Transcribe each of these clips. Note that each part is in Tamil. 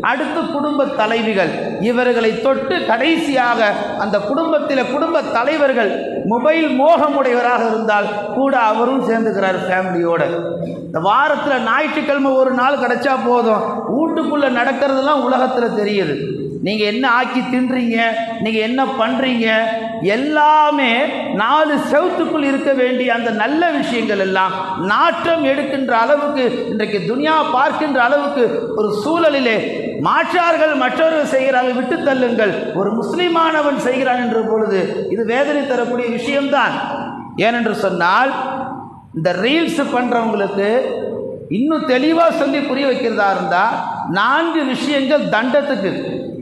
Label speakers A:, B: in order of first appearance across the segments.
A: அடுத்து குடும்ப தலைவிகள். இவர்களை தொட்டு கடைசியாக அந்த குடும்பத்தில் குடும்ப தலைவர்கள் மொபைல் மோகமுடையவராக இருந்தால் கூட அவரும் சேர்ந்துக்கிறார் ஃபேமிலியோட. இந்த வாரத்தில் ஞாயிற்றுக்கிழமை ஒரு நாள் கிடைச்சா போதும். வீட்டுக்குள்ளே நடக்கிறதெல்லாம் உலகத்தில் தெரியுது. நீங்கள் என்ன ஆக்கி தின்றீங்க? நீங்கள் என்ன பண்ணுறீங்க எல்லாமே நாலு செவத்துக்குள் இருக்க வேண்டிய அந்த நல்ல விஷயங்கள் எல்லாம் நாட்டம் எடுக்கின்ற அளவுக்கு இன்றைக்கு துனியா பார்க்கின்ற அளவுக்கு ஒரு சூழலிலே மாற்றார்கள் மற்றவர்கள் செய்கிறார்கள் விட்டு தள்ளுங்கள். ஒரு முஸ்லிமானவன் செய்கிறான் என்ற பொழுது இது வேதனை தரக்கூடிய விஷயம்தான். ஏனென்று சொன்னால் இந்த ரீல்ஸ் பண்ணுறவங்களுக்கு இன்னும் தெளிவாக சொல்லி புரிய வைக்கிறதா இருந்தால் நான்கு விஷயங்கள் தண்டத்துக்கு.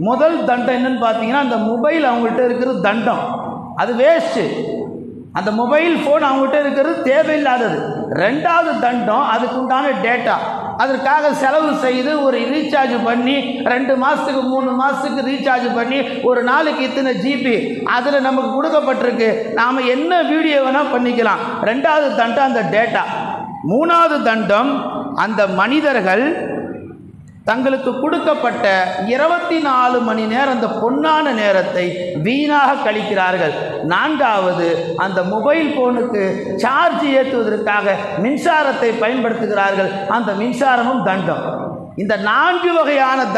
A: முதல் தண்டம் என்னன்னு பார்த்தீங்கன்னா அந்த மொபைல் அவங்கள்ட்ட இருக்கிறது தண்டம். அது வேஸ்ட்டு அந்த மொபைல் ஃபோன் அவங்ககிட்ட இருக்கிறது தேவையில்லாதது. ரெண்டாவது தண்டம் அதுக்குண்டான டேட்டா அதற்காக செலவு செய்து ஒரு ரீசார்ஜ் பண்ணி ரெண்டு மாதத்துக்கு மூணு மாதத்துக்கு ரீசார்ஜ் பண்ணி ஒரு நாளைக்கு இத்தனை ஜிபி அதில் நமக்கு கொடுக்கப்பட்டிருக்கு. நாம் என்ன வீடியோ வேணால் பண்ணிக்கலாம். ரெண்டாவது தண்டம் அந்த டேட்டா மூணாவது தண்டம் அந்த மனிதர்கள் தங்களுக்கு கொடுக்கப்பட்ட இருபத்தி நாலு மணி நேரம் அந்த பொன்னான நேரத்தை வீணாக கழிக்கிறார்கள். நான்காவது அந்த மொபைல் ஃபோனுக்கு சார்ஜ் ஏற்றுவதற்காக மின்சாரத்தை பயன்படுத்துகிறார்கள். அந்த மின்சாரமும் தண்டம். இந்த நான்கு வகையான